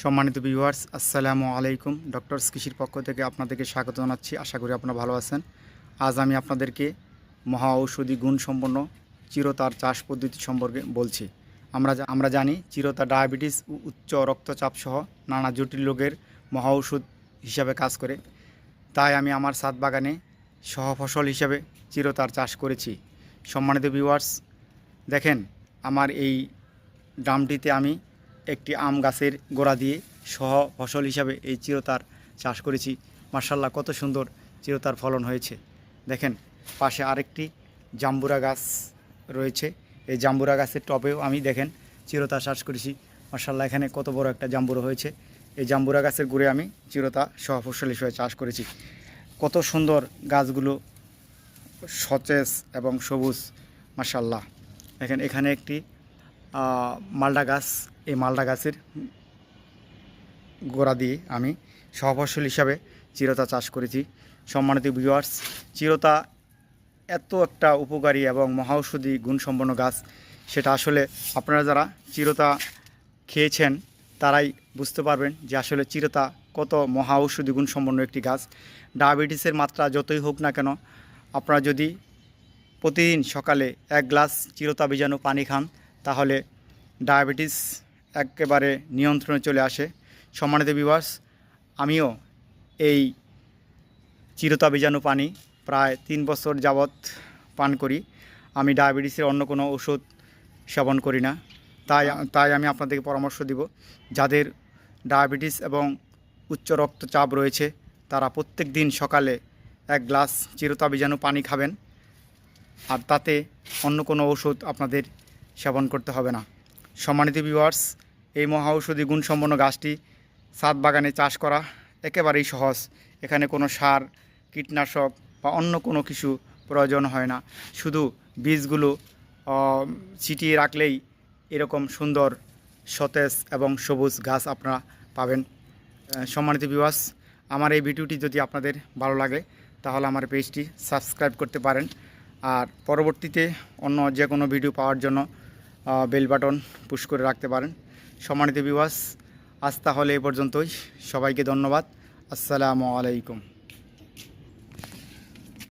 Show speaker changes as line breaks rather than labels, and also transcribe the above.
সম্মানিত ভিউয়ার্স আসসালামু আলাইকুম। ডক্টরস কৃষির পক্ষ থেকে আপনাদেরকে স্বাগত জানাচ্ছি। আশা করি আপনারা ভালো আছেন। আজ আমি আপনাদেরকে মহা ঔষধি গুণসম্পন্ন চিরতার চাষ পদ্ধতি সম্পর্কে বলছি। আমরা আমরা জানি চিরতা ডায়াবেটিস উচ্চ রক্তচাপ সহ নানা জটিল রোগের মহা ঔষধ হিসাবে কাজ করে। তাই আমি আমার সাত বাগানে সহ ফসল হিসাবে চিরতার চাষ করেছি। সম্মানিত ভিউয়ার্স দেখেন, আমার এই ড্রামটিতে আমি একটি আম গাছের গোড়া দিয়ে সহ ফসল হিসাবে এই চিরতার চাষ করেছি। মার্শাল্লাহ কত সুন্দর চিরতার ফলন হয়েছে। দেখেন, পাশে আরেকটি জাম্বুরা গাছ রয়েছে। এই জাম্বুরা গাছের টবেও আমি দেখেন চিরতা চাষ করেছি। মার্শাল্লাহ এখানে কত বড় একটা জাম্বুরা হয়েছে। এই জাম্বুরা গাছের গুড়ে আমি চিরতা সহ ফসল হিসেবে চাষ করেছি। কত সুন্দর গাছগুলো সতেজ এবং সবুজ মার্শাল্লাহ দেখেন, এখানে একটি মালডা গাছ এই মালডা গাছের গোড়া দিয়ে আমি সহফসল হিসাবে চিরতা চাষ করেছি। সম্মানিত ভিউয়ার্স চিরতা এত একটা উপকারী এবং মহাঔষধি গুণসম্পন্ন গাছ, সেটা আসলে আপনারা যারা চিরতা খেয়েছেন, তারাই বুঝতে পারবেন যে আসলে চিরতা কত মহা ঔষধি গুণসম্পন্ন একটি গাছ। ডায়াবেটিসের মাত্রা যতই হোক না কেন, আপনারা যদি প্রতিদিন সকালে এক গ্লাস চিরতা বীজাণু পানি খান, তাহলে ডায়াবেটিস একেবারে নিয়ন্ত্রণে চলে আসে। সম্মানিত বিবাস আমিও এই চিরতা বীজাণু পানি প্রায় তিন বছর যাবৎ পান করি। আমি ডায়াবেটিসের অন্য কোনো ওষুধ সেবন করি না। তাই তাই আমি আপনাদেরকে পরামর্শ দিব, যাদের ডায়াবেটিস এবং উচ্চ রক্তচাপ রয়েছে, তারা প্রত্যেক দিন সকালে এক গ্লাস চিরতা বীজাণু পানি খাবেন। আর তাতে অন্য কোনো ওষুধ আপনাদের সেবন করতে হবে না। সম্মানিত ভিউয়ার্স এই মহা ঔষধি গুণসম্পন্ন গাছটি সাত বাগানে চাষ করা একেবারেই সহজ। এখানে কোনো সার, কীটনাশক বা অন্য কোনো কিছু প্রয়োজন হয় না। শুধু বীজগুলো ছিটিয়ে রাখলেই এরকম সুন্দর সতেজ এবং সবুজ গাছ আপনারা পাবেন। সম্মানিত ভিউয়ার্স আমার এই ভিডিওটি যদি আপনাদের ভালো লাগে, তাহলে আমার পেজটি সাবস্ক্রাইব করতে পারেন। আর পরবর্তীতে অন্য যে কোনো ভিডিও পাওয়ার জন্য বেল বাটন পুশ করে রাখতে পারেন। সম্মানিত বিবাস আজ তাহলে এ পর্যন্তই। সবাইকে ধন্যবাদ। আসসালামু আলাইকুম।